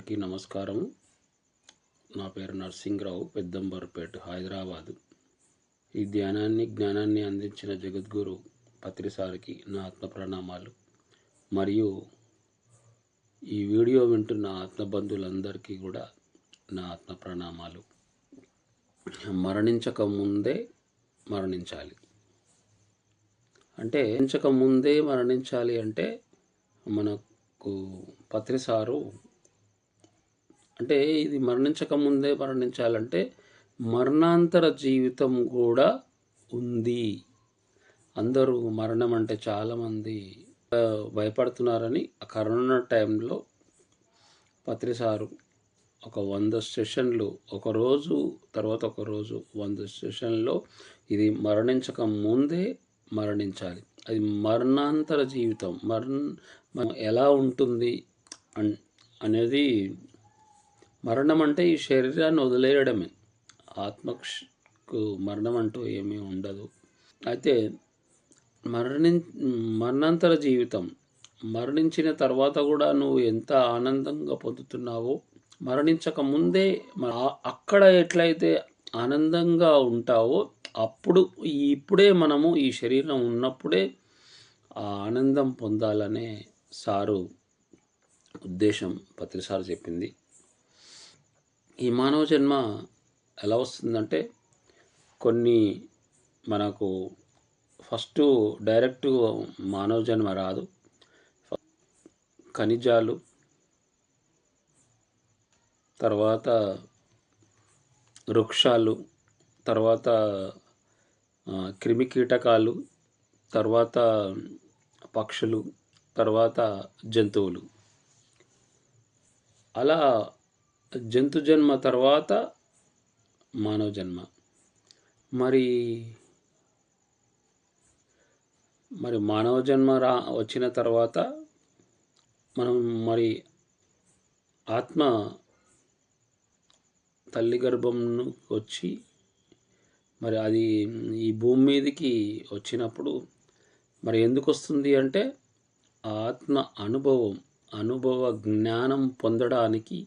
అందరికీ నమస్కారం నా పేరు నరసింహరావు పెద్దంబర్పేట హైదరాబాదు. ఈ ధ్యానాన్ని జ్ఞానాన్ని అందించిన జగద్గురు పత్రిసారికి నా ఆత్మ ప్రణామాలు మరియు ఈ వీడియో వింటున్న ఆత్మబంధులందరికీ కూడా నా ఆత్మ ప్రణామాలు మరణించక ముందే మరణించాలి. అంటే మరణించక ముందే మరణించాలి అంటే మనకు పత్రిసారు అంటే ఇది మరణించక ముందే మరణించాలంటే మరణాంతర జీవితం కూడా ఉంది. అందరూ మరణం అంటే చాలామంది భయపడుతున్నారని ఆ కరోనా టైంలో పత్రిసారు ఒక వంద సెషన్లు ఒకరోజు తర్వాత ఒక రోజు వంద సెషన్లో ఇది మరణించక ముందే మరణించాలి. అది మరణాంతర జీవితం. మరణ మనం ఎలా ఉంటుంది అన్ అనేది మరణం అంటే ఈ శరీరాన్ని వదిలేయడమే. ఆత్మకు మరణం అంటూ ఏమీ ఉండదు. అయితే మరణి మరణాంతర జీవితం. మరణించిన తర్వాత కూడా నువ్వు ఎంత ఆనందంగా పొందుతున్నావో మరణించక ముందే అక్కడ ఎట్లయితే ఆనందంగా ఉంటావో అప్పుడు ఇప్పుడే మనము ఈ శరీరం ఉన్నప్పుడే ఆ ఆనందం పొందాలనే సారు ఉద్దేశం పత్రిసారు చెప్పింది. ఈ మానవ జన్మ ఎలా వస్తుందంటే కొన్ని మనకు ఫస్ట్ డైరెక్ట్ మానవ జన్మ రాదు. ఖనిజాలు తర్వాత వృక్షాలు తర్వాత క్రిమి కీటకాలు తర్వాత పక్షులు తర్వాత జంతువులు. అలా జంతు జన్మ తర్వాత మానవ జన్మ. మరి మరి మానవ జన్మ రా వచ్చిన తర్వాత మనం మరి ఆత్మ తల్లి గర్భం వచ్చి మరి అది ఈ భూమి మీదకి వచ్చినప్పుడు మరి ఎందుకు వస్తుంది అంటే ఆ ఆత్మ అనుభవం అనుభవ జ్ఞానం పొందడానికి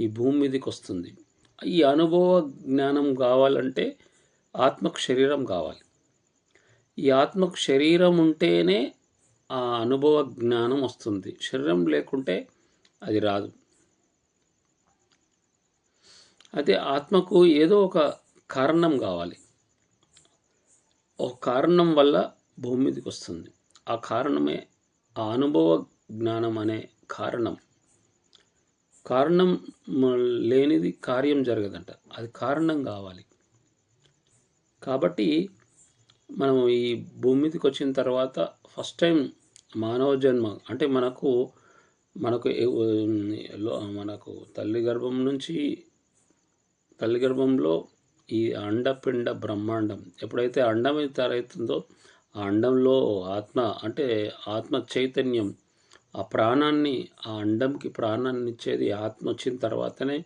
ఈ భూమి మీదకి వస్తుంది. ఈ అనుభవ జ్ఞానం కావాలంటే ఆత్మకు శరీరం కావాలి. ఈ ఆత్మకు శరీరం ఉంటేనే ఆ అనుభవ జ్ఞానం వస్తుంది. శరీరం లేకుంటే అది రాదు. అయితే ఆత్మకు ఏదో ఒక కారణం కావాలి. ఒక కారణం వల్ల భూమి మీదకి వస్తుంది. ఆ కారణమే ఆ అనుభవ జ్ఞానం అనే కారణం. కారణం లేనిది కార్యం జరగదంట. అది కారణం కావాలి. కాబట్టి మనం ఈ భూమి మీదకి వచ్చిన తర్వాత ఫస్ట్ టైం మానవ జన్మ అంటే మనకు మనకు మనకు తల్లి గర్భం నుంచి తల్లి గర్భంలో ఈ అండపిండ బ్రహ్మాండం ఎప్పుడైతే అండం తయారవుతుందో ఆ అండంలో ఆత్మ అంటే ఆత్మ చైతన్యం ఆ ప్రాణాన్ని ఆ అండంకి ప్రాణాన్ని ఇచ్చేది ఆత్మ వచ్చిన తర్వాతనే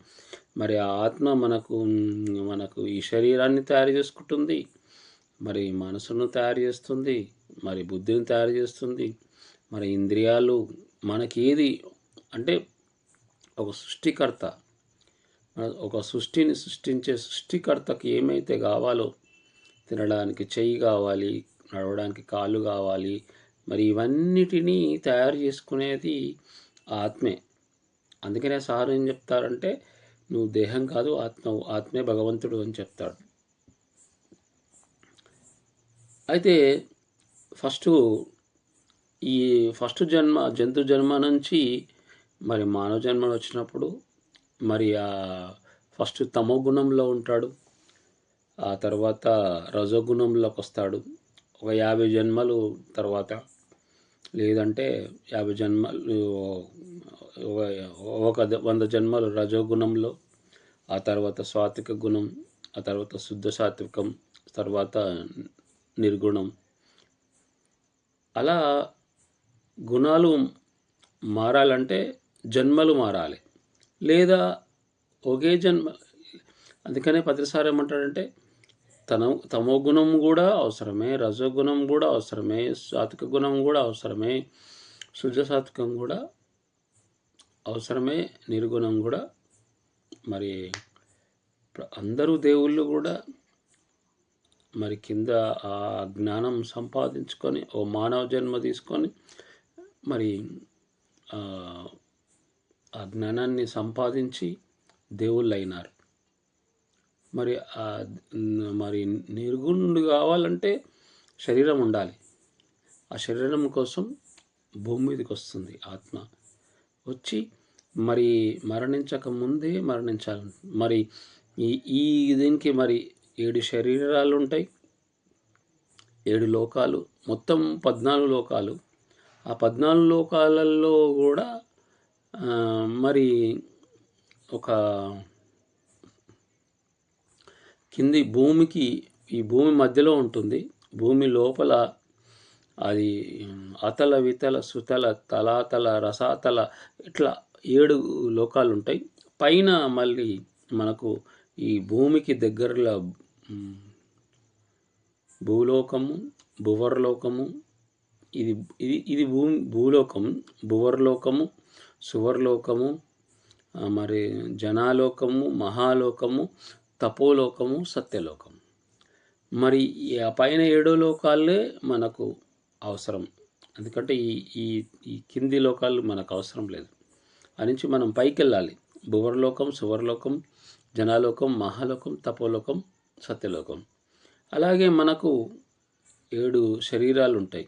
మరి ఆ ఆత్మ మనకు మనకు ఈ శరీరాన్ని తయారు చేసుకుంటుంది మరి మనసును తయారు చేస్తుంది మరి బుద్ధిని తయారు చేస్తుంది మరి ఇంద్రియాలు మనకి ఏది అంటే ఒక సృష్టికర్త ఒక సృష్టిని సృష్టించే సృష్టికర్తకి ఏమైతే కావాలో తినడానికి చెయ్యి కావాలి నడవడానికి కాళ్ళు కావాలి మరి ఇవన్నిటినీ తయారు చేసుకునేది ఆత్మే. అందుకనే సార్ ఏం చెప్తారంటే నువ్వు దేహం కాదు ఆత్మ ఆత్మే భగవంతుడు అని చెప్తాడు. అయితే ఫస్ట్ ఈ ఫస్ట్ జన్మ జంతు జన్మ నుంచి మరి మానవ జన్మ వచ్చినప్పుడు మరి ఆ ఫస్ట్ తమో గుణంలో ఉంటాడు. ఆ తర్వాత రజోగుణంలోకి వస్తాడు. ఒక యాభై జన్మలు తర్వాత లేదంటే యాభై జన్మలు ఒక- వంద జన్మలు రజోగుణంలో ఆ తర్వాత సాత్విక గుణం ఆ తర్వాత శుద్ధ సాత్వికం తర్వాత నిర్గుణం. అలా గుణాలు మారాలంటే జన్మలు మారాలి. లేదా ఒకే జన్మ అందుకనే పత్రిసారి ఏమంటాడంటే తన తమో గుణం కూడా అవసరమే రజోగుణం కూడా అవసరమే సాత్విక గుణం కూడా అవసరమే శుద్ధ కూడా అవసరమే నిర్గుణం కూడా మరి అందరూ దేవుళ్ళు కూడా మరి కింద ఆ జ్ఞానం సంపాదించుకొని ఓ మానవ జన్మ తీసుకొని మరి ఆ జ్ఞానాన్ని సంపాదించి దేవుళ్ళు అయినారు మరి మరి నిర్గుణుడు కావాలంటే శరీరం ఉండాలి. ఆ శరీరం కోసం భూమి మీదకి వస్తుంది ఆత్మ. వచ్చి మరి మరణించక ముందే మరణించాలి. మరి ఈ ఈ దీనికి మరి ఏడు శరీరాలు ఉంటాయి. ఏడు లోకాలు మొత్తం పద్నాలుగు లోకాలు. ఆ పద్నాలుగు లోకాలలో కూడా మరి ఒక కింది భూమికి ఈ భూమి మధ్యలో ఉంటుంది. భూమి లోపల అది అతల వితల సుతల తలాతల రసాతల ఇట్లా ఏడు లోకాలు ఉంటాయి పైన మళ్ళీ మనకు ఈ భూమికి దగ్గరలో భూలోకము భువర్లోకము ఇది ఇది ఇది భూమి భూలోకం భువర్లోకము సువర్లోకము మరి జనాలోకము మహాలోకము తపోలోకము సత్యలోకం మరి ఆ పైన ఏడో లోకాలే మనకు అవసరం. ఎందుకంటే ఈ ఈ ఈ కింది లోకాలు మనకు అవసరం లేదు. ఆ నుంచి మనం పైకి వెళ్ళాలి భువర్లోకం సువర్లోకం జనాలోకం మహాలోకం తపోలోకం సత్యలోకం. అలాగే మనకు ఏడు శరీరాలు ఉంటాయి.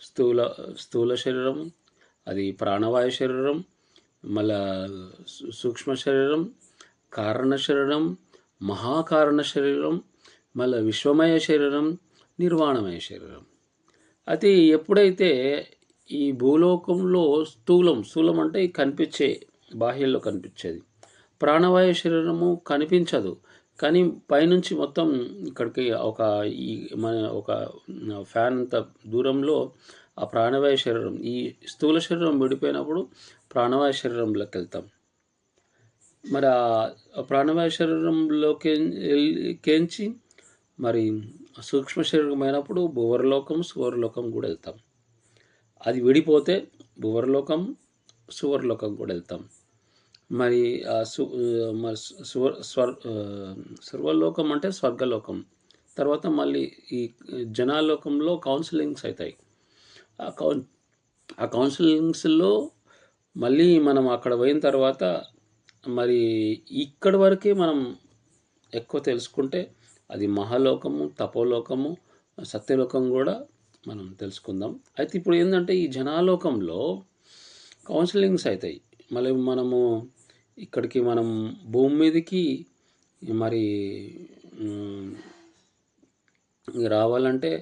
స్థూల స్థూల శరీరం అది ప్రాణవాయు శరీరం మళ్ళా సూక్ష్మ శరీరం కారణ శరీరం మహాకారణ శరీరం మళ్ళీ విశ్వమయ శరీరం నిర్వాణమయ శరీరం. అది ఎప్పుడైతే ఈ భూలోకంలో స్థూలం స్థూలం అంటే కనిపించే బాహ్యంలో కనిపించేది. ప్రాణవాయు శరీరము కనిపించదు. కానీ పైనుంచి మొత్తం ఇక్కడికి ఒక ఈ మన ఒక ఫ్యాన్ అంత దూరంలో ఆ ప్రాణవాయు శరీరం ఈ స్థూల శరీరం విడిపోయినప్పుడు ప్రాణవాయు శరీరంలోకి వెళ్తాం మరి ఆ ప్రాణమయ శరీరంలోకి కేంచి మరి సూక్ష్మ శరీరం అయినప్పుడు భువర్లోకం సువర్లోకం కూడా వెళ్తాం. అది విడిపోతే భువర్లోకం సువర్లోకం కూడా వెళ్తాం. మరి ఆ సు మరి స్వర్ స్వర్ సర్వలోకం అంటే స్వర్గలోకం. తర్వాత మళ్ళీ ఈ జనాలోకంలో కౌన్సిలింగ్స్ అవుతాయి. ఆ కౌన్ ఆ కౌన్సిలింగ్స్లో మళ్ళీ మనం అక్కడ పోయిన తర్వాత మరి ఇక్కడి వరకే మనం ఎక్కువ తెలుసుకుంటే అది మహాలోకము తపోలోకము సత్యలోకం కూడా మనం తెలుసుకుందాం. అయితే ఇప్పుడు ఏంటంటే ఈ జనాలోకంలో కౌన్సిలింగ్స్ అవుతాయి. మళ్ళీ మనము ఇక్కడికి మనం భూమి మీదకి మరి రావాలంటే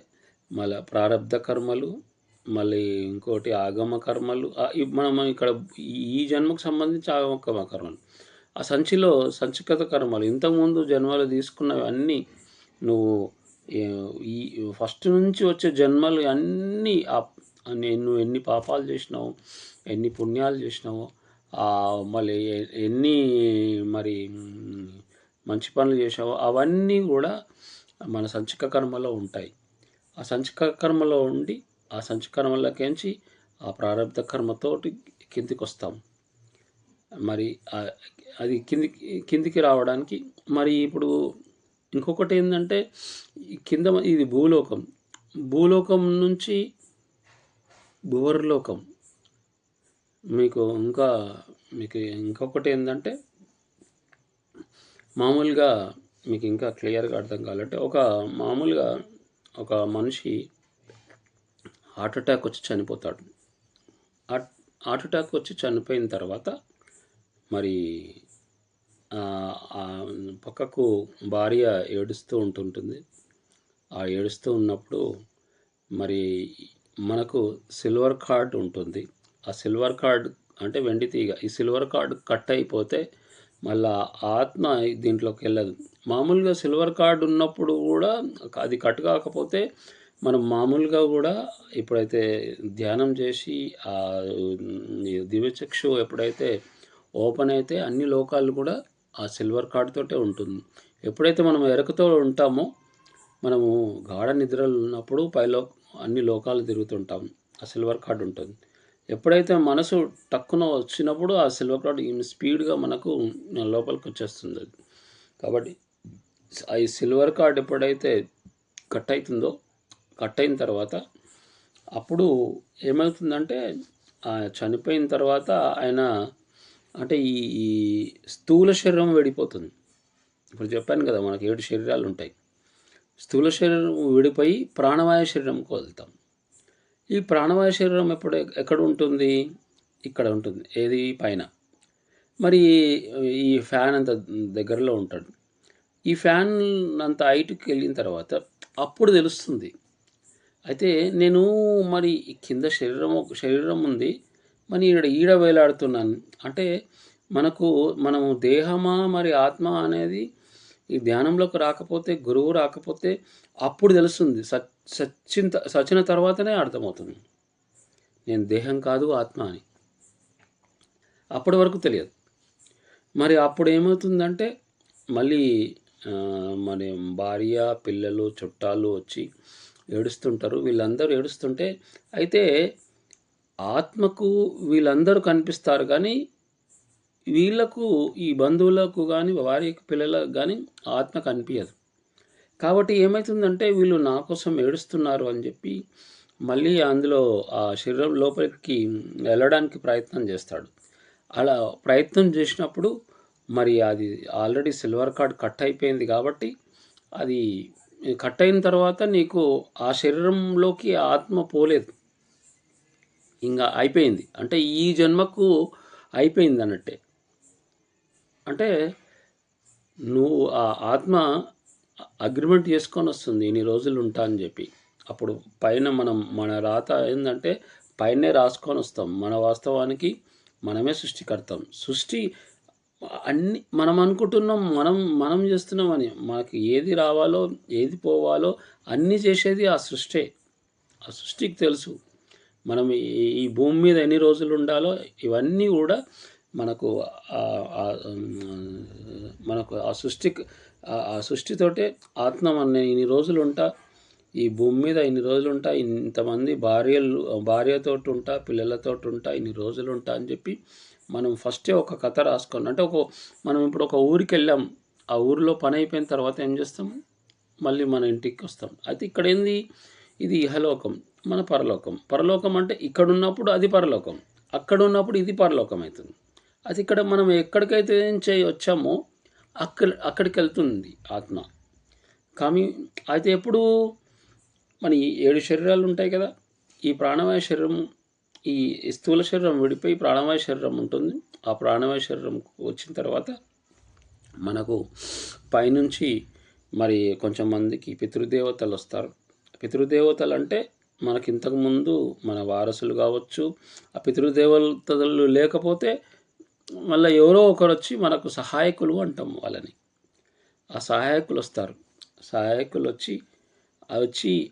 మళ్ళీ ప్రారంధ కర్మలు మళ్ళీ ఇంకోటి ఆగమ కర్మలు మనం ఇక్కడ ఈ- ఈ జన్మకు సంబంధించి ఆగమ కర్మలు ఆ సంచిలో సంచికత కర్మలు. ఇంతకుముందు జన్మలు తీసుకున్నవి అన్నీ నువ్వు ఈ ఫస్ట్ నుంచి వచ్చే జన్మలు అన్నీ ఆ- నువ్వు ఎన్ని పాపాలు చేసినావు ఎన్ని పుణ్యాలు చేసినావో మళ్ళీ ఎన్ని మరి మంచి పనులు చేసావో అవన్నీ కూడా మన సంచిక కర్మలో ఉంటాయి. ఆ సంచిక కర్మలో ఉండి ఆ సంచిక ఆ ప్రారంభ కర్మతోటి కిందికి వస్తాం మరి అది కిందికి కిందికి రావడానికి మరి ఇప్పుడు ఇంకొకటి ఏంటంటే కింద ఇది భూలోకం. భూలోకం నుంచి భువర్లోకం. మీకు ఇంకా మీకు ఇంకొకటి ఏంటంటే మామూలుగా మీకు ఇంకా క్లియర్గా అర్థం కావాలంటే ఒక మామూలుగా ఒక మనిషి హార్ట్ అటాక్ వచ్చి చనిపోతాడు. హార్ట్ అటాక్ వచ్చి చనిపోయిన తర్వాత మరి పక్కకు భార్య ఏడుస్తూ ఉంటుంటుంది. ఆ ఏడుస్తూ ఉన్నప్పుడు మరి మనకు సిల్వర్ కార్డ్ ఉంటుంది. ఆ సిల్వర్ కార్డ్ అంటే వెండి తీగ. ఈ సిల్వర్ కార్డ్ కట్ అయిపోతే మళ్ళా ఆత్మ దీంట్లోకి వెళ్ళదు. మామూలుగా సిల్వర్ కార్డ్ ఉన్నప్పుడు కూడా అది కట్ కాకపోతే మనం మామూలుగా కూడా ఎప్పుడైతే ధ్యానం చేసి ఆ దివ్యచక్షు ఎప్పుడైతే ఓపెన్ అయితే అన్ని లోకాలు కూడా ఆ సిల్వర్ కార్డ్ తోటే ఉంటుంది. ఎప్పుడైతే మనం ఎరకతో ఉంటామో మనము గాఢ నిద్రలో ఉన్నప్పుడు పైలో అన్ని లోకాలు తిరుగుతుంటాం. ఆ సిల్వర్ కార్డ్ ఉంటుంది. ఎప్పుడైతే మనసు టక్కున వచ్చినప్పుడు ఆ సిల్వర్ కార్డ్ స్పీడ్గా మనకు లోపలికి వచ్చేస్తుంది. అది కాబట్టి ఈ సిల్వర్ కార్డ్ ఎప్పుడైతే కట్ అవుతుందో కట్ అయిన తర్వాత అప్పుడు ఏమవుతుందంటే చనిపోయిన తర్వాత ఆయన అంటే ఈ ఈ స్థూల శరీరం విడిపోతుంది. ఇప్పుడు చెప్పాను కదా మనకి ఏడు శరీరాలు ఉంటాయి స్థూల శరీరం విడిపోయి ప్రాణవాయు శరీరంకి వదులుతాం ఈ ప్రాణవాయు శరీరం ఎప్పుడు ఎక్కడ ఉంటుంది? ఇక్కడ ఉంటుంది ఏది? పైన. మరి ఈ ఫ్యాన్ అంత దగ్గరలో ఉంటాడు. ఈ ఫ్యాన్ అంత హైట్కి వెళ్ళిన తర్వాత అప్పుడు తెలుస్తుంది అయితే నేను మరి కింద శరీరం శరీరం ఉంది మరి ఈడ ఈడ వేలాడుతున్నాను. అంటే మనకు మనము దేహమా మరి ఆత్మ అనేది ఈ ధ్యానంలోకి రాకపోతే గురువు రాకపోతే అప్పుడు తెలుస్తుంది. సచ్చిన సచిన తర్వాతనే అర్థమవుతుంది. నేను దేహం కాదు ఆత్మ అని. అప్పటి వరకు తెలియదు. మరి అప్పుడు ఏమవుతుందంటే మళ్ళీ మరి భార్య పిల్లలు చుట్టాలు వచ్చి ఏడుస్తుంటారు. వీళ్ళందరూ ఏడుస్తుంటే అయితే ఆత్మకు వీళ్ళందరూ కనిపిస్తారు కానీ వీళ్ళకు ఈ బంధువులకు కానీ వారి పిల్లలకు కానీ ఆత్మ కనిపించదు కాబట్టి ఏమవుతుందంటే వీళ్ళు నా కోసం ఏడుస్తున్నారు అని చెప్పి మళ్ళీ అందులో ఆ శరీరం లోపలికి వెళ్ళడానికి ప్రయత్నం చేస్తాడు. అలా ప్రయత్నం చేసినప్పుడు మరి అది ఆల్రెడీ సిల్వర్ కార్డ్ కట్ అయిపోయింది కాబట్టి అది కట్ అయిన తర్వాత నీకు ఆ శరీరంలోకి ఆత్మ పోలేదు. ఇంకా అయిపోయింది. అంటే ఈ జన్మకు అయిపోయింది అన్నట్టే. అంటే నువ్వు ఆ ఆత్మ అగ్రిమెంట్ చేసుకొని వస్తుంది ఇన్ని రోజులు ఉంటా అని చెప్పి. అప్పుడు పైన మనం మన రాత ఏంటంటే పైనే రాసుకొని వస్తాం. మన వాస్తవానికి మనమే సృష్టికర్తాం. సృష్టి అన్ని మనం అనుకుంటున్నాం మనం మనం చేస్తున్నామని. మనకి ఏది రావాలో ఏది పోవాలో అన్నీ చేసేది ఆ సృష్టే. ఆ సృష్టికి తెలుసు. మనం ఈ భూమి మీద ఎన్ని రోజులు ఉండాలో ఇవన్నీ కూడా మనకు మనకు ఆ సృష్టి ఆ సృష్టితోటే ఆత్మ మన ఇన్ని రోజులు ఉంటా. ఈ భూమి మీద ఇన్ని రోజులు ఉంటా. ఇంతమంది భార్యలు భార్యతోటి ఉంటా పిల్లలతో ఉంటా ఇన్ని రోజులు ఉంటా అని చెప్పి మనం ఫస్టే ఒక కథ రాసుకోండి అంటే ఒక మనం ఇప్పుడు ఒక ఊరికి వెళ్ళాం. ఆ ఊరిలో పని అయిపోయిన తర్వాత ఏం చేస్తాం? మళ్ళీ మన ఇంటికి వస్తాం. అయితే ఇక్కడ ఏంది? ఇది ఇహలోకం మన పరలోకం. పరలోకం అంటే ఇక్కడ ఉన్నప్పుడు అది పరలోకం. అక్కడ ఉన్నప్పుడు ఇది పరలోకం అవుతుంది. అది ఇక్కడ మనం ఎక్కడికైతే ఏం చేయి వచ్చామో అక్కడ అక్కడికి వెళ్తుంది ఆత్మ. కానీ అయితే ఎప్పుడు? మన ఏడు శరీరాలు ఉంటాయి కదా. ఈ ప్రాణమయ శరీరం ఈ స్థూల శరీరం విడిపోయి ప్రాణవాయు శరీరం ఉంటుంది. ఆ ప్రాణవాయు శరీరం వచ్చిన తర్వాత మనకు పైనుంచి మరి కొంచెం మందికి పితృదేవతలు వస్తారు. పితృదేవతలు అంటే మనకి ఇంతకుముందు మన వారసులు కావచ్చు ఆ పితృదేవతలు లేకపోతే మళ్ళీ ఎవరో ఒకరు వచ్చి మనకు సహాయకులు అంటాం వాళ్ళని. ఆ సహాయకులు వస్తారు. సహాయకులు వచ్చి వచ్చి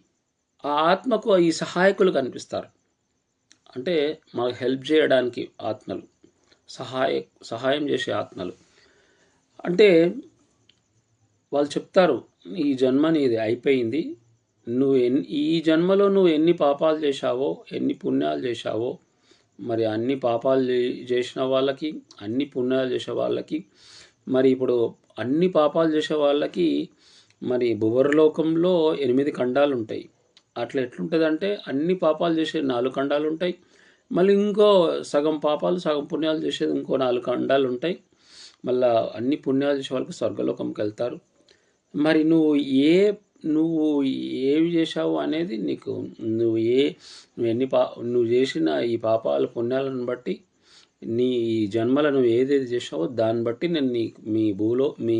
ఆ ఆత్మకు ఈ సహాయకులు కనిపిస్తారు. అంటే మనకు హెల్ప్ చేయడానికి ఆత్మలు సహాయ సహాయం చేసే ఆత్మలు. అంటే వాళ్ళు చెప్తారు ఈ జన్మ నీది అయిపోయింది. నువ్వు ఎన్ని ఈ జన్మలో నువ్వు ఎన్ని పాపాలు చేశావో ఎన్ని పుణ్యాలు చేశావో మరి అన్ని పాపాలు చేసిన వాళ్ళకి అన్ని పుణ్యాలు చేసే వాళ్ళకి మరి ఇప్పుడు అన్ని పాపాలు చేసే వాళ్ళకి మరి భువర్లోకంలో ఎనిమిది ఖండాలు ఉంటాయి అట్లా ఎట్లుంటుందంటే అన్ని పాపాలు చేసే నాలుగు ఖండాలు ఉంటాయి. మళ్ళీ ఇంకో సగం పాపాలు సగం పుణ్యాలు చేసేది ఇంకో నాలుగు ఖండాలు ఉంటాయి. మళ్ళీ అన్ని పుణ్యాలు చేసే వాళ్ళకి స్వర్గలోకంకి వెళ్తారు. మరి నువ్వు ఏ నువ్వు ఏవి చేశావు అనేది నీకు నువ్వు ఏ నువ్వు ఎన్ని పా నువ్వు చేసిన ఈ పాపాల పుణ్యాలను బట్టి నీ జన్మల నువ్వు ఏదేది చేసావో దాన్ని బట్టి నేను నీ మీ భూలో మీ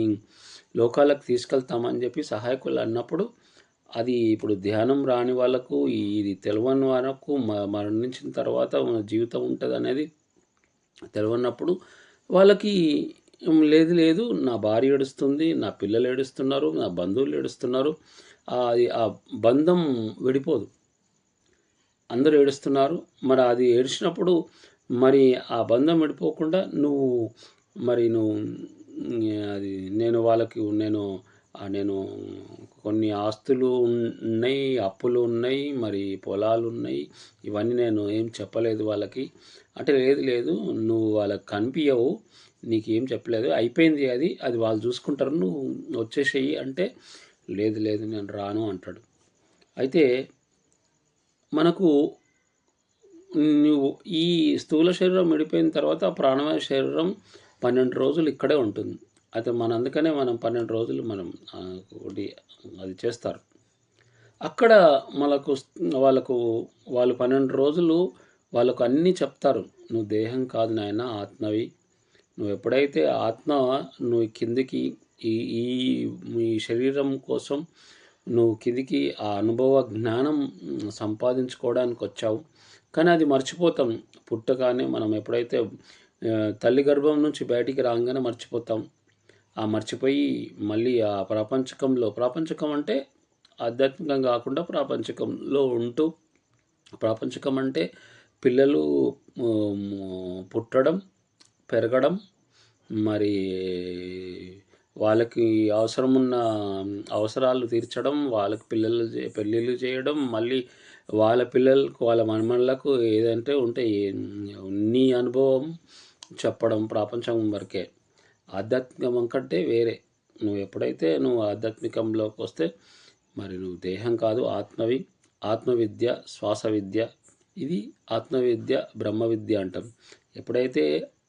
లోకాలకు తీసుకెళ్తామని చెప్పి సహాయకులు అన్నప్పుడు అది ఇప్పుడు ధ్యానం రాని వాళ్ళకు ఇది తెలియని వాళ్ళకు మరణించిన తర్వాత మన జీవితం ఉంటుంది అనేది తెలియనప్పుడు వాళ్ళకి లేదు లేదు. నా భార్య ఏడుస్తుంది నా పిల్లలు ఏడుస్తున్నారు నా బంధువులు ఏడుస్తున్నారు. అది ఆ బంధం విడిపోదు. అందరూ ఏడుస్తున్నారు. మరి అది ఏడిచినప్పుడు మరి ఆ బంధం విడిపోకుండా నువ్వు మరి నువ్వు అది నేను వాళ్ళకి నేను నేను కొన్ని ఆస్తులు ఉన్నాయి అప్పులు ఉన్నాయి మరి పొలాలు ఉన్నాయి. ఇవన్నీ నేను ఏం చెప్పలేదు వాళ్ళకి. అంటే లేదు లేదు నువ్వు వాళ్ళకి కనిపించవు నీకేం చెప్పలేదు. అయిపోయింది అది. అది వాళ్ళు చూసుకుంటారు. నువ్వు వచ్చేసేయి అంటే లేదు లేదు నేను రాను అంటాడు. అయితే మనకు నువ్వు ఈ స్థూల శరీరం విడిపోయిన తర్వాత ప్రాణవాయు శరీరం పన్నెండు రోజులు ఇక్కడే ఉంటుంది. అయితే మన అందుకనే మనం పన్నెండు రోజులు మనం ఒకటి అది చేస్తారు. అక్కడ మనకు వాళ్ళకు వాళ్ళు పన్నెండు రోజులు వాళ్ళకు అన్నీ చెప్తారు. నువ్వు దేహం కాదు నాయన ఆత్మవి. నువ్వు ఎప్పుడైతే ఆత్మ నువ్వు కిందికి ఈ ఈ మీ శరీరం కోసం నువ్వు కిందికి ఆ అనుభవ జ్ఞానం సంపాదించుకోవడానికి వచ్చావు. కానీ అది మర్చిపోతాం. పుట్టగానే మనం ఎప్పుడైతే తల్లి గర్భం నుంచి బయటికి రాగానే మర్చిపోతాం. మర్చిపోయి మళ్ళీ ఆ ప్రాపంచకంలో ప్రాపంచకం అంటే ఆధ్యాత్మికం కాకుండా ప్రాపంచకంలో ఉంటూ ప్రాపంచకం అంటే పిల్లలు పుట్టడం పెరగడం మరి వాళ్ళకి అవసరమున్న అవసరాలు తీర్చడం వాళ్ళకి పిల్లలు పెళ్ళిళ్ళు చేయడం మళ్ళీ వాళ్ళ పిల్లలకు వాళ్ళ మనమళ్ళకు ఏదంటే ఉంటే నీ అనుభవం చెప్పడం ప్రపంచం వరకే. ఆధ్యాత్మికం కంటే వేరే. నువ్వు ఎప్పుడైతే నువ్వు ఆధ్యాత్మికంలోకి వస్తే మరి నువ్వు దేహం కాదు ఆత్మవి ఆత్మవిద్య శ్వాస విద్య ఇది ఆత్మవిద్య బ్రహ్మ విద్య అంటాం ఎప్పుడైతే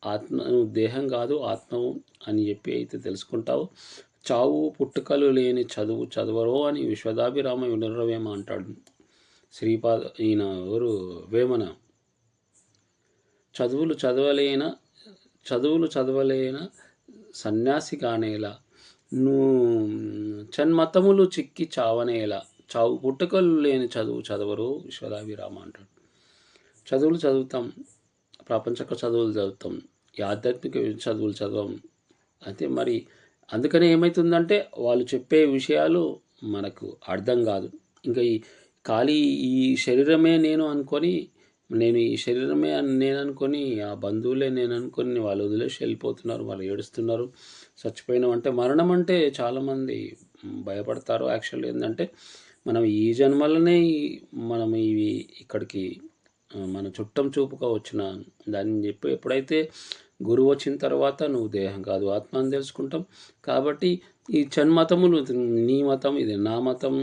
ఆత్మ నువ్వు దేహం కాదు ఆత్మవు అని చెప్పి అయితే తెలుసుకుంటావు చావు పుట్టుకలు లేని చదువు చదవరో అని విశ్వదాభిరామ వినురవేమ అంటాడు. శ్రీపాద ఈయన ఎవరు? వేమన. చదువులు చదవలేన చదువులు చదవలేన సన్యాసి కానేలా నువ్వు చన్మతములు చిక్కి చావనేలా. చావు పుట్టుకలు లేని చదువు చదవరు విశ్వదాభిరామ అంటాడు. చదువులు చదువుతాం ప్రపంచక చదువులు చదువుతాం ఈ ఆధ్యాత్మిక చదువులు చదవం. అయితే మరి అందుకనే ఏమవుతుందంటే వాళ్ళు చెప్పే విషయాలు మనకు అర్థం కాదు. ఇంకా ఈ ఖాళీ ఈ శరీరమే నేను అనుకొని నేను ఈ శరీరమే అని నేను అనుకొని ఆ బంధువులే నేను అనుకొని వాళ్ళు వదిలేసి వెళ్ళిపోతున్నారు వాళ్ళు ఏడుస్తున్నారు చచ్చిపోయినాం అంటే మరణం అంటే చాలామంది భయపడతారు. యాక్చువల్లీ ఏంటంటే మనం ఈ జన్మలనే ఈ- మనం ఇవి ఇక్కడికి మన చుట్టం చూపుగా వచ్చిన దాన్ని చెప్పి ఎప్పుడైతే గురువు వచ్చిన తర్వాత నువ్వు దేహం కాదు ఆత్మ అని తెలుసుకుంటాం. కాబట్టి ఈ చన్మతములు నీ మతం ఇది నా మతం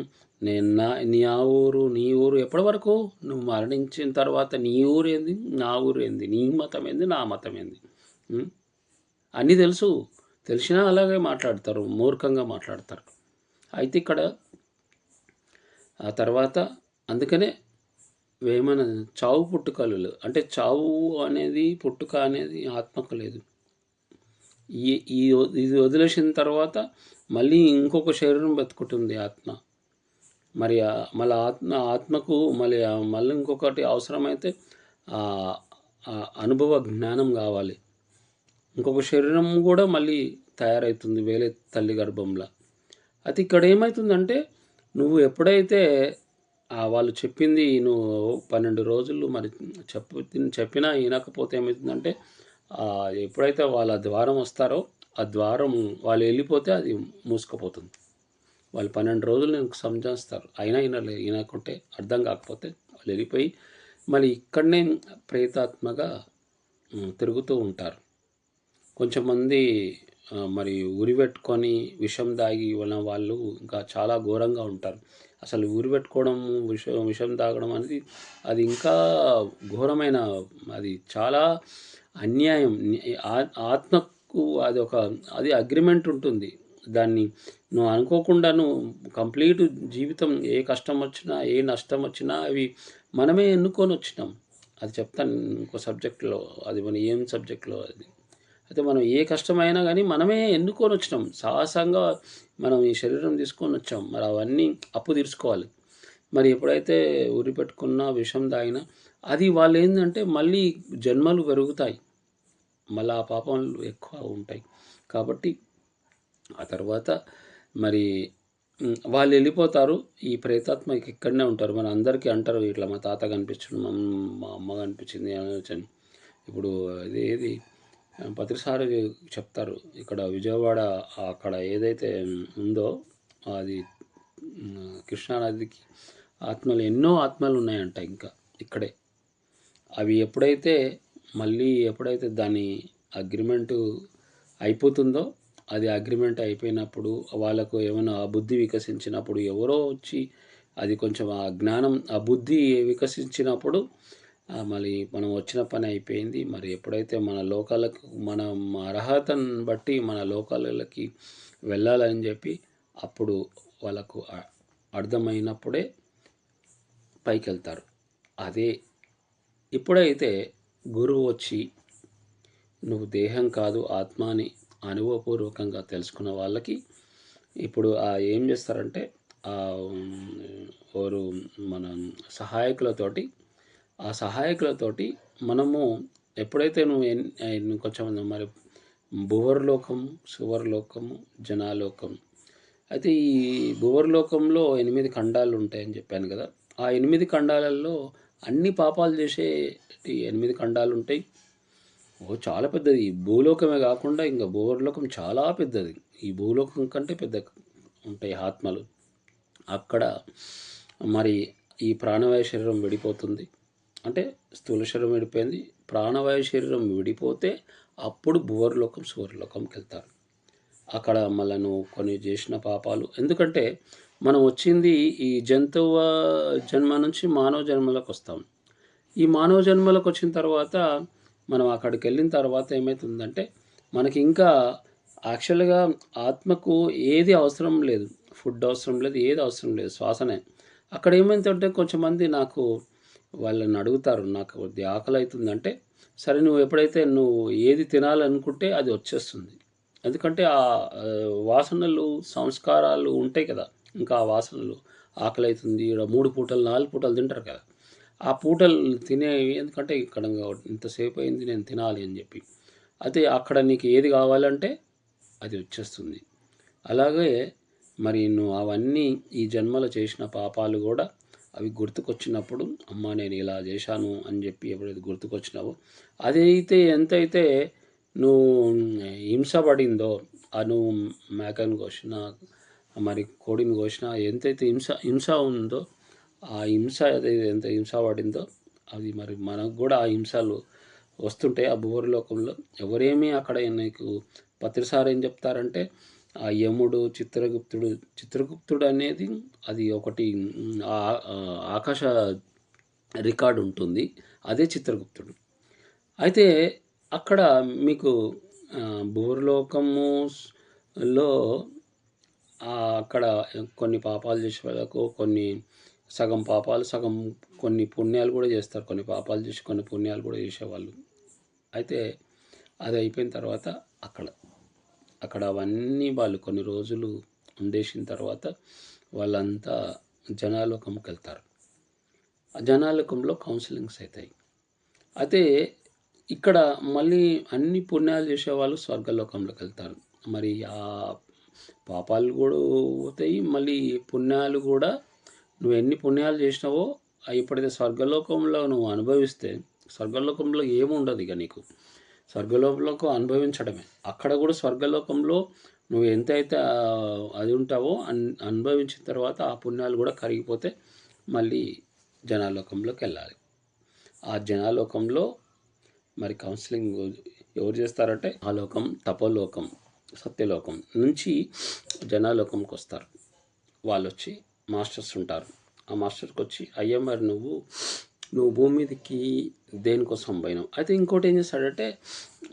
నేను నా నీ ఆ ఊరు నీ ఊరు ఎప్పటి వరకు? నువ్వు మరణించిన తర్వాత నీ ఊరు ఏంది? నా ఊరు ఏంది? నీ మతం ఏంది? నా మతం ఏంది? అన్నీ తెలుసు. తెలిసినా అలాగే మాట్లాడతారు. మూర్ఖంగా మాట్లాడతారు. అయితే ఇక్కడ ఆ తర్వాత అందుకనే వేమన చావు పుట్టుకలు అంటే చావు అనేది పుట్టుక అనేది ఆత్మకు లేదు. ఈ ఈ ఇది వదిలేసిన తర్వాత మళ్ళీ ఇంకొక శరీరం బతుకుతుంది ఆత్మ. మరి మళ్ళీ ఆత్మ ఆత్మకు మళ్ళీ మళ్ళీ ఇంకొకటి అవసరమైతే అనుభవ జ్ఞానం కావాలి. ఇంకొక శరీరం కూడా మళ్ళీ తయారవుతుంది వేలే తల్లి గర్భంలో. అయితే ఇక్కడ ఏమవుతుందంటే నువ్వు ఎప్పుడైతే వాళ్ళు చెప్పింది నువ్వు పన్నెండు రోజులు మరి చెప్పు చెప్పినా వినకపోతే ఏమవుతుందంటే ఎప్పుడైతే వాళ్ళ ద్వారం వస్తారో ఆ ద్వారం వాళ్ళు వెళ్ళిపోతే అది మూసుకుపోతుంది. వాళ్ళు పన్నెండు రోజులు నేను సంజాస్తారు అయినా వినలే వినకుంటే అర్థం కాకపోతే వాళ్ళు వెళ్ళిపోయి మళ్ళీ ఇక్కడనే ప్రేతాత్మగా తిరుగుతూ ఉంటారు. కొంచెం మంది మరి ఉరి పెట్టుకొని విషం దాగి ఉన్న వాళ్ళు ఇంకా చాలా ఘోరంగా ఉంటారు. అసలు ఉరి పెట్టుకోవడం విషం విషం తాగడం అనేది అది ఇంకా ఘోరమైన అది చాలా అన్యాయం. ఆత్మకు అది ఒక అది అగ్రిమెంట్ ఉంటుంది. దాన్ని నువ్వు అనుకోకుండా నువ్వు కంప్లీట్ జీవితం ఏ కష్టం వచ్చినా ఏ నష్టం వచ్చినా అవి మనమే ఎన్నుకొని వచ్చినాం అది చెప్తాను ఇంకో సబ్జెక్ట్లో అది మన ఏం సబ్జెక్ట్లో అది. అయితే మనం ఏ కష్టమైనా కానీ మనమే ఎన్నుకొని వచ్చినాం సాహసంగా మనం ఈ శరీరం తీసుకొని వచ్చాం మరి అవన్నీ అప్పు తీర్చుకోవాలి. మరి ఎప్పుడైతే ఉరి పెట్టుకున్నా విషం తాగినా అది వాళ్ళు ఏంటంటే మళ్ళీ జన్మలు పెరుగుతాయి. మళ్ళీ ఆ పాపంలు ఎక్కువ ఉంటాయి. కాబట్టి ఆ తర్వాత మరి వాళ్ళు వెళ్ళిపోతారు. ఈ ప్రేతాత్మ ఇక్కడనే ఉంటారు. మన అందరికీ అంటారు ఇట్లా మా తాత కనిపించింది మా అమ్మ మా అమ్మ కనిపించింది అని ఇప్పుడు ఇది ఏది? ప్రతిసారి చెప్తారు ఇక్కడ విజయవాడ అక్కడ ఏదైతే ఉందో అది కృష్ణానదికి ఆత్మలు ఎన్నో ఆత్మలు ఉన్నాయంట ఇంకా ఇక్కడే. అవి ఎప్పుడైతే మళ్ళీ ఎప్పుడైతే దాని అగ్రిమెంటు అయిపోతుందో అది అగ్రిమెంట్ అయిపోయినప్పుడు వాళ్ళకు ఏమైనా ఆ బుద్ధి వికసించినప్పుడు ఎవరో వచ్చి అది కొంచెం ఆ జ్ఞానం ఆ బుద్ధి వికసించినప్పుడు మళ్ళీ మనం వచ్చిన పని అయిపోయింది. మరి ఎప్పుడైతే మన లోకాలకు మన అర్హతను బట్టి మన లోకాలకి వెళ్ళాలని చెప్పి అప్పుడు వాళ్ళకు అర్థమైనప్పుడే పైకి వెళ్తారు అదే ఇప్పుడైతే గురువు వచ్చి నువ్వు దేహం కాదు ఆత్మ అని అనుభవపూర్వకంగా తెలుసుకున్న వాళ్ళకి ఇప్పుడు ఆ ఏం చేస్తారంటే వారు మన సహాయకులతోటి ఆ సహాయకులతోటి మనము ఎప్పుడైతే నువ్వు నువ్వు కొంచెం మరి భువర్లోకం సువర్లోకము జనాలోకం అయితే ఈ భువర్లోకంలో ఎనిమిది ఖండాలు ఉంటాయని చెప్పాను కదా ఆ ఎనిమిది ఖండాలలో అన్ని పాపాలు చేసే ఎనిమిది ఖండాలు ఉంటాయి. ఓ చాలా పెద్దది. ఈ భూలోకమే కాకుండా ఇంకా భూవర్లోకం చాలా పెద్దది. ఈ భూలోకం కంటే పెద్ద ఉంటాయి ఆత్మలు. అక్కడ మరి ఈ ప్రాణవాయు శరీరం విడిపోతుంది. అంటే స్థూల శరీరం విడిపోయింది. ప్రాణవాయు శరీరం విడిపోతే అప్పుడు భువర్లోకం సువర్లోకంకి వెళ్తారు. అక్కడ మళ్ళీ నువ్వు కొన్ని చేసిన పాపాలు. ఎందుకంటే మనం వచ్చింది ఈ జంతువు జన్మ నుంచి మానవ జన్మలకు వస్తాం. ఈ మానవ జన్మలకు వచ్చిన తర్వాత మనం అక్కడికి వెళ్ళిన తర్వాత ఏమవుతుందంటే మనకి ఇంకా యాక్చువల్గా ఆత్మకు ఏది అవసరం లేదు. ఫుడ్ అవసరం లేదు ఏది అవసరం లేదు శ్వాసనే. అక్కడ ఏమైందంటే కొంచెం మంది నాకు వాళ్ళని అడుగుతారు నాకు కొద్ది ఆకలి అవుతుందంటే సరే నువ్వు ఎప్పుడైతే నువ్వు ఏది తినాలనుకుంటే అది వచ్చేస్తుంది. ఎందుకంటే ఆ వాసనలు సంస్కారాలు ఉంటాయి కదా. ఇంకా ఆ వాసనలు ఆకలి అవుతుంది ఈడ మూడు పూటలు నాలుగు పూటలు తింటారు కదా. ఆ పూటలు తినేవి ఎందుకంటే ఇక్కడ ఇంతసేపు అయింది నేను తినాలి అని చెప్పి. అయితే అక్కడ నీకు ఏది కావాలంటే అది వచ్చేస్తుంది. అలాగే మరి నువ్వు అవన్నీ ఈ జన్మలో చేసిన పాపాలు కూడా అవి గుర్తుకొచ్చినప్పుడు అమ్మ నేను ఇలా చేశాను అని చెప్పి ఎప్పుడైతే గుర్తుకొచ్చినావో అదైతే ఎంతైతే నువ్వు హింస పడిందో ఆ నువ్వు మేకను కోసినా మరి కోడిని కోసినా ఎంతైతే హింస హింస ఉందో ఆ హింస ఎంత హింస పడిందో అది మరి మనకు కూడా ఆ హింసలు వస్తుంటాయి ఆ భూవర్లోకంలో ఎవరేమీ అక్కడ నీకు పత్రిసారి ఏం చెప్తారంటే ఆ యముడు చిత్రగుప్తుడు చిత్రగుప్తుడు అనేది అది ఒకటి ఆ- ఆకాశ రికార్డు ఉంటుంది అదే చిత్రగుప్తుడు. అయితే అక్కడ మీకు ఆ, లో అక్కడ కొన్ని పాపాలు చేసే వాళ్ళకు కొన్ని సగం పాపాలు సగం కొన్ని పుణ్యాలు కూడా చేస్తారు. కొన్ని పాపాలు చేసి కొన్ని పుణ్యాలు కూడా చేసేవాళ్ళు. అయితే అది అయిపోయిన తర్వాత అక్కడ అక్కడ అవన్నీ వాళ్ళు కొన్ని రోజులు ఉండేసిన తర్వాత వాళ్ళంతా జనాలోకంకి వెళ్తారు. ఆ జనాలోకంలో కౌన్సిలింగ్స్ అవుతాయి అయితే ఇక్కడ మళ్ళీ అన్ని పుణ్యాలు చేసేవాళ్ళు స్వర్గలోకంలోకి వెళ్తారు. మరి ఆ పాపాలు కూడా పోతాయి మళ్ళీ పుణ్యాలు కూడా నువ్వు ఎన్ని పుణ్యాలు చేసినావో ఇప్పుడైతే స్వర్గలోకంలో నువ్వు అనుభవిస్తే స్వర్గలోకంలో ఏముండదు ఇక నీకు. స్వర్గలోకంలో అనుభవించడమే. అక్కడ కూడా స్వర్గలోకంలో నువ్వు ఎంతైతే అది ఉంటావో అన్ అనుభవించిన తర్వాత ఆ పుణ్యాలు కూడా కరిగిపోతే మళ్ళీ జనాలోకంలోకి వెళ్ళాలి. ఆ జనాలోకంలో మరి కౌన్సిలింగ్ ఎవరు చేస్తారంటే ఆ లోకం తపోలోకం సత్యలోకం నుంచి జనాలోకంకి వస్తారు. వాళ్ళు వచ్చి మాస్టర్స్ ఉంటారు. ఆ మాస్టర్కి వచ్చి అయ్యా మరి నువ్వు నువ్వు భూమి మీదకి దేనికోసం పోయినావు? అయితే ఇంకోటి ఏం చేస్తాడంటే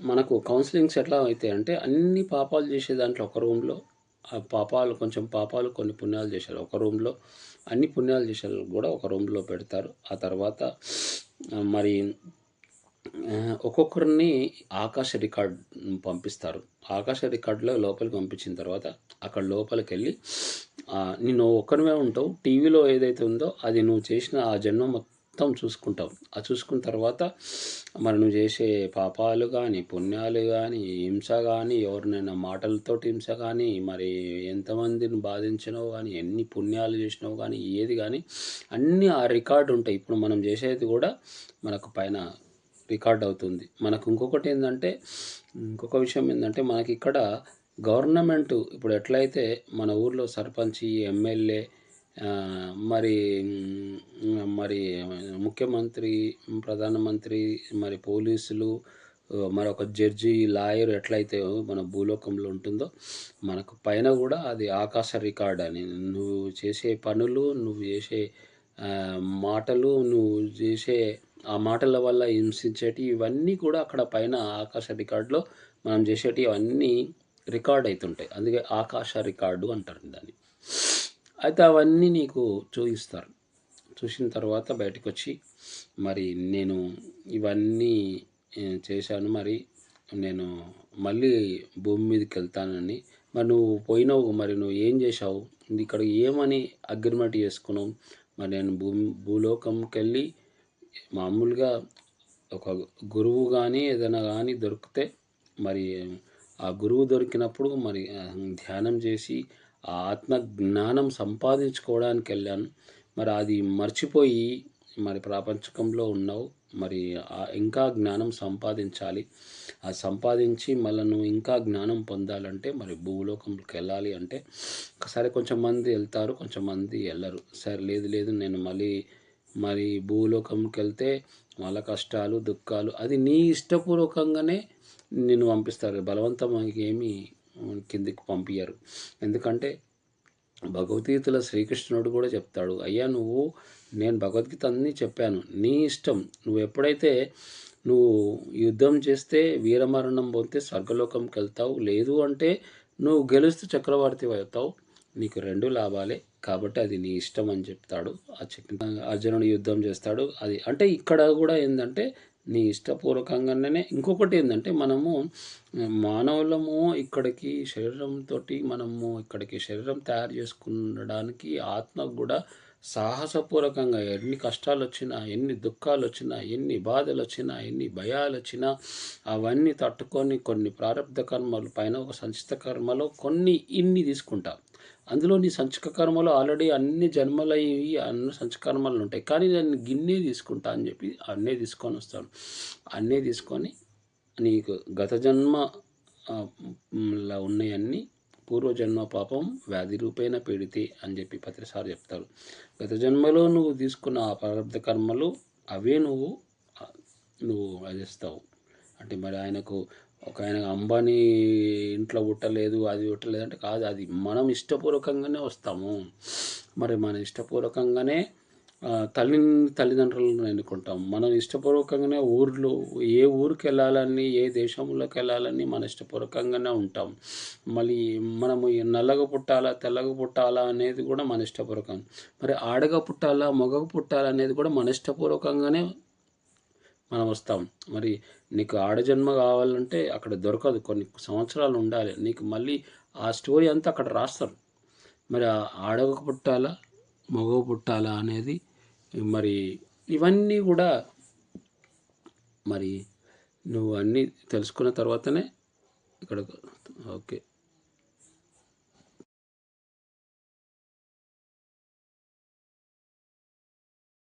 మనకు కౌన్సిలింగ్స్ ఎట్లా అవుతాయి అంటే అన్ని పాపాలు చేసే దాంట్లో ఒక రూమ్లో ఆ పాపాలు కొంచెం పాపాలు కొన్ని పుణ్యాలు చేశారు. ఒక రూమ్లో అన్ని పుణ్యాలు చేశారు కూడా ఒక రూమ్లో పెడతారు. ఆ తర్వాత మరి ఒక్కొక్కరిని ఆకాశ రికార్డ్ పంపిస్తారు. ఆకాశ రికార్డులో లోపలికి పంపించిన తర్వాత అక్కడ లోపలికి వెళ్ళి నిన్ను ఒక్కరివే ఉంటావు. టీవీలో ఏదైతే ఉందో అది నువ్వు చేసిన ఆ జన్మ మొత్తం చూసుకుంటావు. ఆ చూసుకున్న తర్వాత మరి నువ్వు చేసే పాపాలు కానీ పుణ్యాలు కానీ హింస కానీ ఎవరినైనా మాటలతోటి హింస కానీ మరి ఎంతమందిని బాధించినావు కానీ ఎన్ని పుణ్యాలు చేసినావు కానీ ఏది కానీ అన్నీ ఆ రికార్డు ఉంటాయి. ఇప్పుడు మనం చేసేది కూడా మనకు పైన రికార్డ్ అవుతుంది. మనకు ఇంకొకటి ఏంటంటే ఇంకొక విషయం ఏంటంటే మనకి ఇక్కడ గవర్నమెంట్ ఇప్పుడు ఎట్లయితే మన ఊర్లో సర్పంచి ఎమ్మెల్యే మరి మరి ముఖ్యమంత్రి ప్రధానమంత్రి మరి పోలీసులు మరి ఒక జడ్జి లాయర్ ఎట్లయితే మన భూలోకంలో ఉంటుందో మనకు పైన కూడా అది ఆకాశ రికార్డ్ అని. నువ్వు చేసే పనులు నువ్వు చేసే మాటలు నువ్వు చేసే ఆ మాటల వల్ల హింసించేటి ఇవన్నీ కూడా అక్కడ పైన ఆకాశ రికార్డులో మనం చేసేటి అవన్నీ రికార్డ్ అవుతుంటాయి అందుకే ఆకాశ రికార్డు అంటారు దాన్ని. అయితే అవన్నీ నీకు చూపిస్తారు. చూసిన తర్వాత బయటకు వచ్చి మరి నేను ఇవన్నీ చేశాను. మరి నేను మళ్ళీ భూమి మీదకి వెళ్తానని. మరి నువ్వు పోయినావు మరి నువ్వు ఏం చేశావు? ఇక్కడ ఏమని అగ్రిమెంట్ చేసుకున్నావు? మరి నేను భూమి భూలోకంకి వెళ్ళి మామూలుగా ఒక గురువు కానీ ఏదైనా కానీ దొరికితే మరి ఆ గురువు దొరికినప్పుడు మరి ధ్యానం చేసి ఆ ఆత్మ జ్ఞానం సంపాదించుకోవడానికి వెళ్ళాను మరి అది మర్చిపోయి మరి ప్రాపంచకంలో ఉన్నావు. మరి ఇంకా జ్ఞానం సంపాదించాలి. ఆ సంపాదించి మళ్ళీ నువ్వు ఇంకా జ్ఞానం పొందాలంటే మరి భూలోకంకి వెళ్ళాలి అంటే సరే కొంచెం మంది వెళ్తారు కొంచెం మంది వెళ్ళరు. సరే లేదు లేదు నేను మళ్ళీ మరి భూలోకంకి వెళ్తే వాళ్ళ కష్టాలు దుఃఖాలు అది నీ ఇష్టపూర్వకంగానే నిన్ను పంపిస్తారు. బలవంతం ఏమీ కిందికి పంపించరు ఎందుకంటే భగవద్గీతలో శ్రీకృష్ణుడు కూడా చెప్తాడు అయ్యా నువ్వు నేను భగవద్గీత అన్నీ చెప్పాను. నీ ఇష్టం. నువ్వు ఎప్పుడైతే నువ్వు యుద్ధం చేస్తే వీరమరణం పొందితే స్వర్గలోకంకి వెళ్తావు. లేదు అంటే నువ్వు గెలుస్తూ చక్రవర్తి అవుతావు. నీకు రెండు లాభాలే. కాబట్టి అది నీ ఇష్టం అని చెప్తాడు. ఆ చెప్పిన అర్జునుడు యుద్ధం చేస్తాడు. అది అంటే ఇక్కడ కూడా ఏంటంటే నీ ఇష్టపూర్వకంగానే ఇంకొకటి ఏంటంటే మనము మానవులము ఇక్కడికి శరీరంతో మనము ఇక్కడికి శరీరం తయారు చేసుకునడానికి ఆత్మకు కూడా సాహసపూర్వకంగా ఎన్ని కష్టాలు వచ్చినా ఎన్ని దుఃఖాలు వచ్చినా ఎన్ని బాధలు వచ్చినా ఎన్ని భయాలు వచ్చినా అవన్నీ తట్టుకొని కొన్ని ప్రారంభ కర్మలు పైన ఒక సంచిత కర్మలో కొన్ని ఇన్ని తీసుకుంటాం. అందులో నీ సంచక కర్మలు ఆల్రెడీ అన్ని జన్మలయ్యి అన్ని సంచకర్మలు ఉంటాయి. కానీ నేను గిన్నే తీసుకుంటా అని చెప్పి అన్నే తీసుకొని వస్తాను. అన్నే తీసుకొని నీకు గత జన్మ ఉన్నాయన్నీ పూర్వజన్మ పాపం వ్యాధి రూపేణ పీడితే అని చెప్పి ప్రతిసారి చెప్తారు. గత జన్మలో నువ్వు తీసుకున్న ఆ ప్రారంభ కర్మలు అవే నువ్వు నువ్వు అదిస్తావు అంటే మరి ఆయనకు ఒక ఆయన అంబానీ ఇంట్లో పుట్టలేదు అది పుట్టలేదు అంటే కాదు అది మనం ఇష్టపూర్వకంగానే వస్తాము. మరి మన ఇష్టపూర్వకంగానే తల్లిని తల్లిదండ్రులను ఎన్నుకుంటాం. మనం ఇష్టపూర్వకంగానే ఊర్లో ఏ ఊరికి వెళ్ళాలని ఏ దేశంలోకి వెళ్ళాలని మన ఇష్టపూర్వకంగానే ఉంటాం. మళ్ళీ మనము నల్లగా పుట్టాలా తెల్లగా పుట్టాలా అనేది కూడా మన ఇష్టపూర్వకం. మరి ఆడగా పుట్టాలా మగ పుట్టాలా అనేది కూడా మన ఇష్టపూర్వకంగానే మనం వస్తాం. మరి నీకు ఆడజన్మ కావాలంటే అక్కడ దొరకదు. కొన్ని సంవత్సరాలు ఉండాలి. నీకు మళ్ళీ ఆ స్టోరీ అంతా అక్కడ రాస్తారు. మరి ఆడగ పుట్టాలా మగ పుట్టాలా అనేది మరి ఇవన్నీ కూడా మరి నువ్వు అన్నీ తెలుసుకున్న తర్వాతనే ఇక్కడ ఓకే.